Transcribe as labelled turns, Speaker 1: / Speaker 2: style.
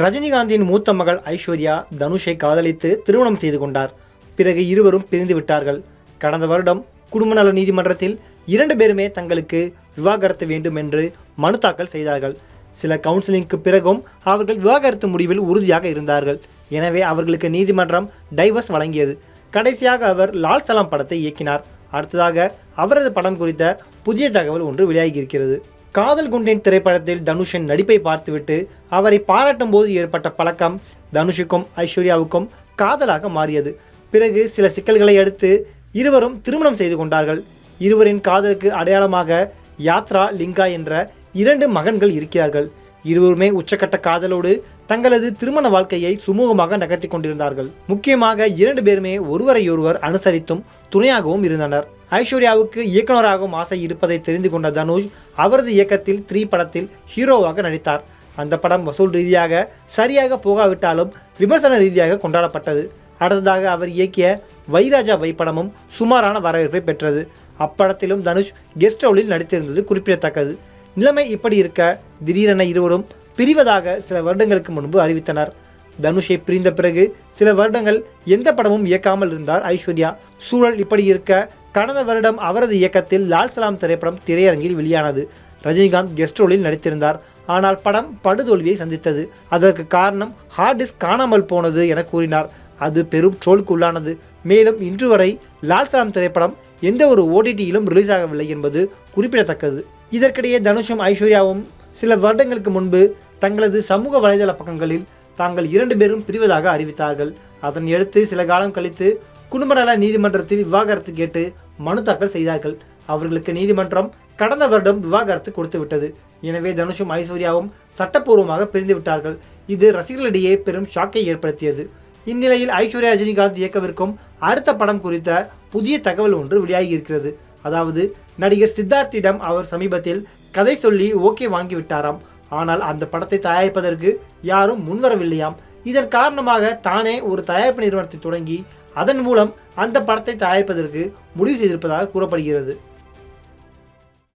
Speaker 1: ரஜினிகாந்தின் மூத்த மகள் ஐஸ்வர்யா தனுஷை காதலித்து திருமணம் செய்து கொண்டார். பிறகு இருவரும் பிரிந்து விட்டார்கள். கடந்த வருடம் குடும்ப நல நீதிமன்றத்தில் இரண்டு பேருமே தங்களுக்கு விவாகரத்து வேண்டும் என்று மனு தாக்கல் செய்தார்கள். சில கவுன்சிலிங்க்கு பிறகும் அவர்கள் விவாகரத்து முடிவில் உறுதியாக இருந்தார்கள். எனவே அவர்களுக்கு நீதிமன்றம் டைவர்ஸ் வழங்கியது. கடைசியாக அவர் லால் சலாம் படத்தை இயக்கினார். அடுத்ததாக அவரது படம் குறித்த புதிய தகவல் ஒன்று வெளியாகியிருக்கிறது காதல் குண்டின் திரைப்படத்தில் தனுஷின் நடிப்பை பார்த்துவிட்டு அவரை பாராட்டும் போது ஏற்பட்ட பழக்கம் தனுஷுக்கும் ஐஸ்வர்யாவுக்கும் காதலாக மாறியது. பிறகு சில சிக்கல்களை அடுத்து இருவரும் திருமணம் செய்து கொண்டார்கள். இருவரின் காதலுக்கு அடையாளமாக யாத்ரா லிங்கா என்ற இரண்டு மகன்கள் இருக்கிறார்கள். இருவருமே உச்சக்கட்ட காதலோடு தங்களது திருமண வாழ்க்கையை சுமூகமாக நகர்த்தி கொண்டிருந்தார்கள். முக்கியமாக இரண்டு பேருமே ஒருவரையொருவர் அனுசரித்தும் துணையாகவும் இருந்தனர். ஐஸ்வர்யாவுக்கு இயக்குனராகவும் ஆசை இருப்பதை தெரிந்து கொண்ட தனுஷ் அவரது இயக்கத்தில் த்ரீ படத்தில் ஹீரோவாக நடித்தார். அந்த படம் வசூல் ரீதியாக சரியாக போகாவிட்டாலும் விமர்சன ரீதியாக கொண்டாடப்பட்டது. அடுத்ததாக அவர் இயக்கிய வைராஜா வை படமும் சுமாரான வரவேற்பை பெற்றது. அப்படத்திலும் தனுஷ் கெஸ்ட் ரோலில் நடித்திருந்தது குறிப்பிடத்தக்கது. நிலைமை இப்படி இருக்க திடீரென இருவரும் பிரிவதாக சில வருடங்களுக்கு முன்பு அறிவித்தனர். தனுஷை பிரிந்த பிறகு சில வருடங்கள் எந்த படமும் இயக்காமல் இருந்தார் ஐஸ்வர்யா. சூழல் இப்படி இருக்க கடந்த வருடம் அவரது இயக்கத்தில் லால் சலாம் திரைப்படம் திரையரங்கில் வெளியானது. ரஜினிகாந்த் கெஸ்ட் ரோலில் நடித்திருந்தார். ஆனால் படம் படுதோல்வியை சந்தித்தது. அதற்கு காரணம் ஹார்ட் டிஸ்க் காணாமல் போனது என கூறினார். அது பெரும் ட்ரோலுக்கு உள்ளானது மேலும் இன்று வரை லால் சலாம் திரைப்படம் எந்த ஒரு ஓடிடியிலும் ரிலீஸ் ஆகவில்லை என்பது குறிப்பிடத்தக்கது. இதற்கிடையே தனுஷும் ஐஸ்வர்யாவும் சில வருடங்களுக்கு முன்பு தங்களது சமூக வலைதள பக்கங்களில் தாங்கள் இரண்டு பேரும் பிரிவதாக அறிவித்தார்கள். அதனையடுத்து சில காலம் கழித்து குடும்ப நல நீதிமன்றத்தில் விவாகரத்து கேட்டு மனு தாக்கல் செய்தார்கள். அவர்களுக்கு நீதிமன்றம் கடந்த வருடம் விவாகரத்து கொடுத்து விட்டது எனவே தனுஷும் ஐஸ்வர்யாவும் சட்டப்பூர்வமாக பிரிந்து விட்டார்கள் இது ரசிகர்களிடையே பெரும் ஷாக்கை ஏற்படுத்தியது. இந்நிலையில் ஐஸ்வர்யா ரஜினிகாந்த் இயக்கவிருக்கும் அடுத்த படம் குறித்த புதிய தகவல் ஒன்று வெளியாகியிருக்கிறது. அதாவது நடிகர் சித்தார்த்திடம் அவர் சமீபத்தில் கதை சொல்லி ஓகே வாங்கிவிட்டாராம். ஆனால் அந்த படத்தை தயாரிப்பதற்கு யாரும் முன்வரவில்லையாம். இதன் காரணமாக தானே ஒரு தயாரிப்பு நிறுவனத்தை தொடங்கி அதன் மூலம் அந்த படத்தை தயாரிப்பதற்கு முடிவு செய்திருப்பதாக கூறப்படுகிறது.